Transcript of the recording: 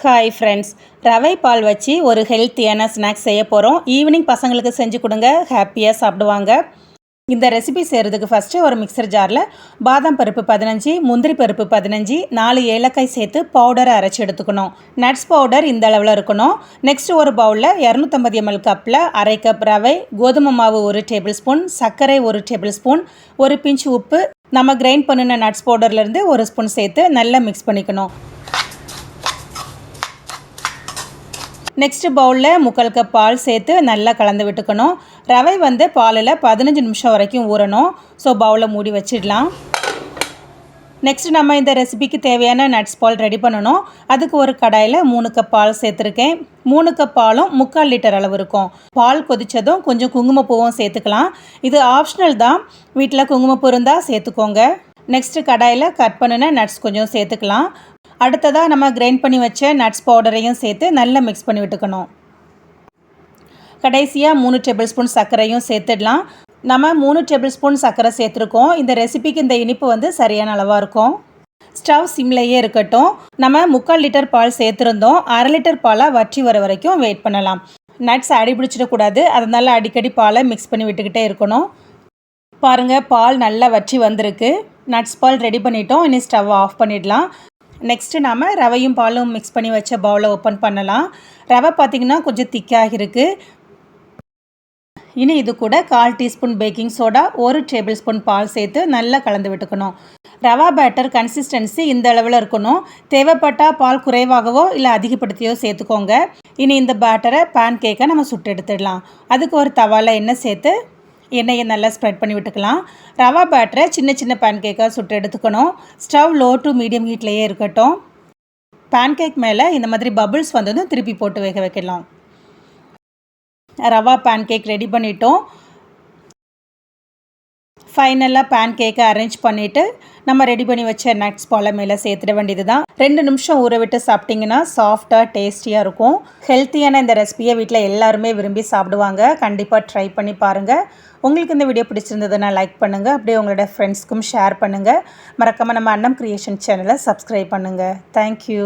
Hi friends ரவை பால் வச்சு ஒரு ஹெல்த்தியான ஸ்நாக்ஸ் செய்ய போகிறோம் ஈவினிங் பசங்களுக்கு செஞ்சு கொடுங்க. ஹாப்பியாக சாப்பிடுவாங்க. இந்த ரெசிபி செய்கிறதுக்கு ஃபஸ்ட்டு ஒரு மிக்சர் ஜாரில் பாதாம் பருப்பு பதினஞ்சு முந்திரி பருப்பு பதினஞ்சு நாலு ஏலக்காய் சேர்த்து பவுடரை அரைச்சி எடுத்துக்கணும். நட்ஸ் பவுடர் இந்த அளவில் இருக்கணும். நெக்ஸ்ட் ஒரு பவுலில் இரநூத்தம்பது எம்எல் கப்பில் அரை கப் ரவை கோதுமை மாவு ஒரு டேபிள் ஸ்பூன் சர்க்கரை ஒரு டேபிள் ஸ்பூன் ஒரு பிஞ்ச் உப்பு. நம்ம கிரைண்ட் பண்ணின நட்ஸ் பவுடர்லேருந்து ஒரு ஸ்பூன் சேர்த்து நல்லா மிக்ஸ் பண்ணிக்கணும். நெக்ஸ்ட்டு பவுலில் முக்கால் கப் பால் சேர்த்து நல்லா கலந்து விட்டுக்கணும். ரவை வந்து பாலில் பதினஞ்சு நிமிஷம் வரைக்கும் ஊறணும். ஸோ பவுலை மூடி வச்சிடலாம். நெக்ஸ்ட் நம்ம இந்த ரெசிபிக்கு தேவையான நட்ஸ் பால் ரெடி பண்ணணும். அதுக்கு ஒரு கடாயில் மூணு கப் பால் சேர்த்துருக்கேன். மூணு கப் பாலும் முக்கால் லிட்டர் அளவு இருக்கும். பால் கொதித்ததும் கொஞ்சம் குங்குமப்பூவும் சேர்த்துக்கலாம். இது ஆப்ஷனல் தான். வீட்டில் குங்குமப்பூ இருந்தால் சேர்த்துக்கோங்க. நெக்ஸ்ட்டு கடாயில் கட் பண்ணின நட்ஸ் கொஞ்சம் சேர்த்துக்கலாம். அடுத்ததாக நம்ம கிரைண்ட் பண்ணி வச்ச நட்ஸ் பவுடரையும் சேர்த்து நல்லா மிக்ஸ் பண்ணி விட்டுக்கணும். கடைசியாக மூணு டேபிள் ஸ்பூன் சர்க்கரையும் சேர்த்துடலாம். நம்ம மூணு டேபிள் ஸ்பூன் சர்க்கரை சேர்த்துருக்கோம். இந்த ரெசிபிக்கு இந்த இனிப்பு வந்து சரியான அளவாக இருக்கும். ஸ்டவ் சிம்லேயே இருக்கட்டும். நம்ம முக்கால் லிட்டர் பால் சேர்த்துருந்தோம். அரை லிட்டர் பாலாக வற்றி வர வரைக்கும் வெயிட் பண்ணலாம். நட்ஸ் அடி பிடிச்சிடக்கூடாது அதனால் அடிக்கடி பாலை மிக்ஸ் பண்ணி விட்டுக்கிட்டே இருக்கணும். பாருங்கள் பால் நல்லா வற்றி வந்திருக்கு. நட்ஸ் பால் ரெடி பண்ணிட்டோம். இனி ஸ்டவ் ஆஃப் பண்ணிடலாம். நெக்ஸ்ட்டு நாம் ரவையும் பாலும் மிக்ஸ் பண்ணி வச்ச பவுலை ஓப்பன் பண்ணலாம். ரவை பார்த்திங்கன்னா கொஞ்சம் திக்காக இருக்குது இனி இது கூட கால் டீஸ்பூன் பேக்கிங் சோடா ஒரு டேபிள் ஸ்பூன் பால் சேர்த்து நல்லா கலந்து விட்டுக்கணும். ரவா பேட்டர் கன்சிஸ்டன்சி இந்த அளவில் இருக்கணும். தேவைப்பட்டால் பால் குறைவாகவோ இல்லை அதிகப்படுத்தியோ சேர்த்துக்கோங்க. இனி இந்த பேட்டரை பேன் கேக்கை நம்ம சுட்டு எடுத்துடலாம். அதுக்கு ஒரு தவாவில் எண்ணெய் சேர்த்து எண்ணெயை நல்லா ஸ்ப்ரெட் பண்ணி விட்டுக்கலாம். ரவா பேட்டரை சின்ன சின்ன பேன் கேக்காக சுட்டு எடுத்துக்கணும். ஸ்டவ் லோ டு மீடியம் ஹீட்லேயே இருக்கட்டும். பேன் கேக் மேலே இந்த மாதிரி பபுள்ஸ் வந்ததும் திருப்பி போட்டு வேக வைக்கலாம். ரவா பேன் கேக் ரெடி பண்ணிட்டோம். ஃபைனலாக பேன் கேக்கை அரேஞ்ச் பண்ணிவிட்டு நம்ம ரெடி பண்ணி வச்ச நட்ஸ் போல மேலே சேர்த்துட வேண்டியது தான் ரெண்டு நிமிஷம் ஊற விட்டு சாப்பிட்டிங்கன்னா சாஃப்டாக டேஸ்டியாக இருக்கும். ஹெல்த்தியான இந்த ரெசிபியை வீட்டில் எல்லாருமே விரும்பி சாப்பிடுவாங்க. கண்டிப்பாக ட்ரை பண்ணி பாருங்கள் உங்களுக்கு இந்த வீடியோ பிடிச்சிருந்ததுன்னா லைக் பண்ணுங்கள் அப்படியே உங்களோட ஃப்ரெண்ட்ஸ்க்கும் ஷேர் பண்ணுங்கள் மறக்காமல் நம்ம அன்னம் க்ரியேஷன் சேனலை சப்ஸ்கிரைப் பண்ணுங்கள் தேங்க்யூ